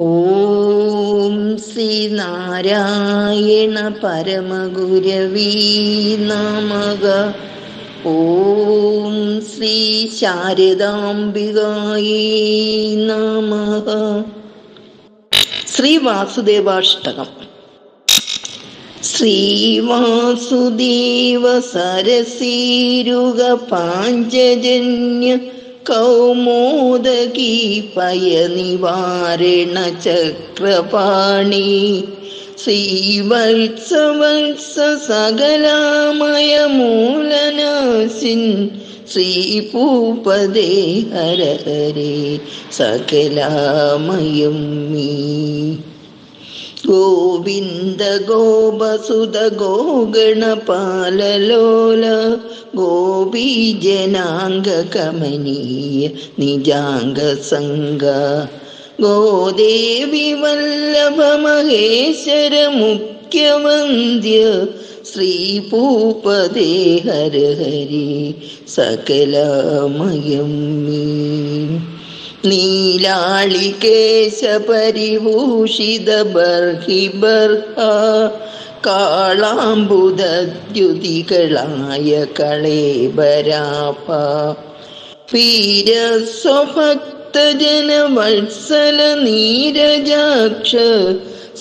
ഓം ശ്രീ നാരായണ പരമഗുരവീ നമക. ഓം ശ്രീ ശാരദാംബികായേ നമക. ശ്രീ വാസുദേവാഷ്ടകം. ശ്രീവാസുദേവ സരസീരുക പാഞ്ചജന്യ കൗമോദകീ പയനിവാരണ ചക്രപാണി. ശ്രീവത്സവത്സ സകലാമയ മൂലനാസിൻ ശ്രീപൂപദേ ഹര ഹരേ സകലാമയം മീ ഗോവിന്ദ ഗോപസുത ഗോഗണപാലലോല ഗോപീജനാംഗ കമനീയ നിജാംഗ സംഗ ഗോദേവി വല്ലഭ മഹേശ്വര മുഖ്യവന്ദ്യ ശ്രീഭൂപദേ ഹര ഹരി സകലമയം മീ നീലാളികേശപരിഭൂഷിത ബർഹി ബർഹ കാളാംബുദ്യുതികളായ കളേബരാപ വീരസ്വഭക്തജനവത്സല നീരജാക്ഷ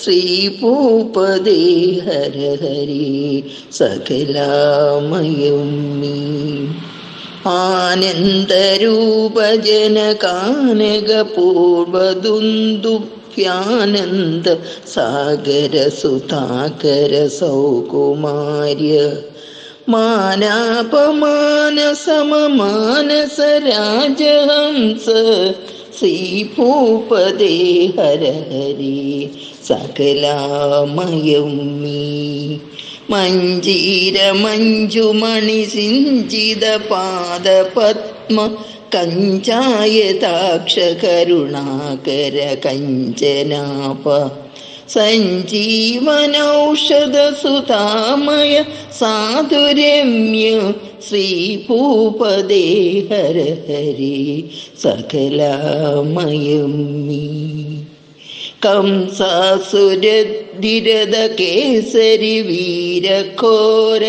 ശ്രീഭൂപദേ ഹര ഹരി സകലാമയം മീ ആനന്ദരൂപജനകാനകപൂർവദുന്ദുഭ്യാനന്ദ സാഗര സുധാകര സൗകുമാര്യ മാനാപമാന സമമാനസ രാജഹംസ ശ്രീഭൂപദേ ഹരഹരി സകലാമയം മീ മഞ്ജീര മഞ്ജുമണി സിഞ്ചിത പാദ പത്മ കഞ്ചായതാക്ഷ കരുണാകര കഞ്ചനാപ സഞ്ജീവനൗഷധസുതാമയ സാധുരമ്യ ശ്രീഭൂപദേ ഹര ഹരി സകലാമയം മീ കംസാസുരധിരത കേസരി വീരഘോര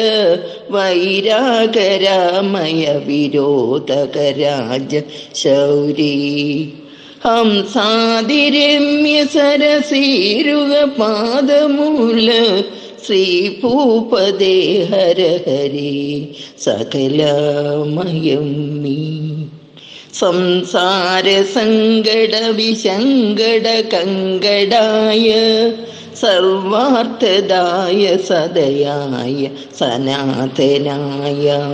വൈരാഗരാമയ വിരോധകരാജ ശൗരി. ഹംസാതിരമ്യ സരസീരുക പാദമൂല ശ്രീഭൂപദേ ഹര ഹരി സകലമയം മീ സംസാര സങ്കട വിസങ്കട കങ്കടായ സർവാർത്ഥദായ സദയായ സനാതനായ.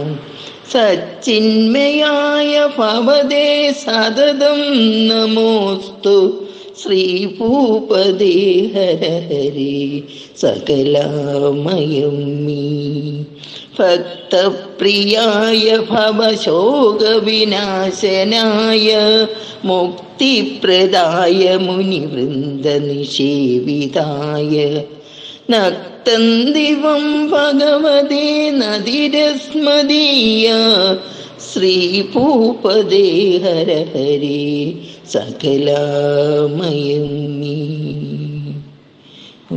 സച്ചിന്മയായ ഭവതേ സതതം നമോസ്തു. ശ്രീഭൂപദേ ഹര ഹരി സകലാമയം മീ ഭക്തപ്രിയായ ഭവശോകവിനാശനായ മുക്തിപ്രദായ മുനിവൃന്ദനിഷേവിതായ നക്തന്തിവം ഭഗവതേ നദിരസ്മദീയ ശ്രീഭൂപദേ ഹര ഹരി സകലാമയം നീ. ഓ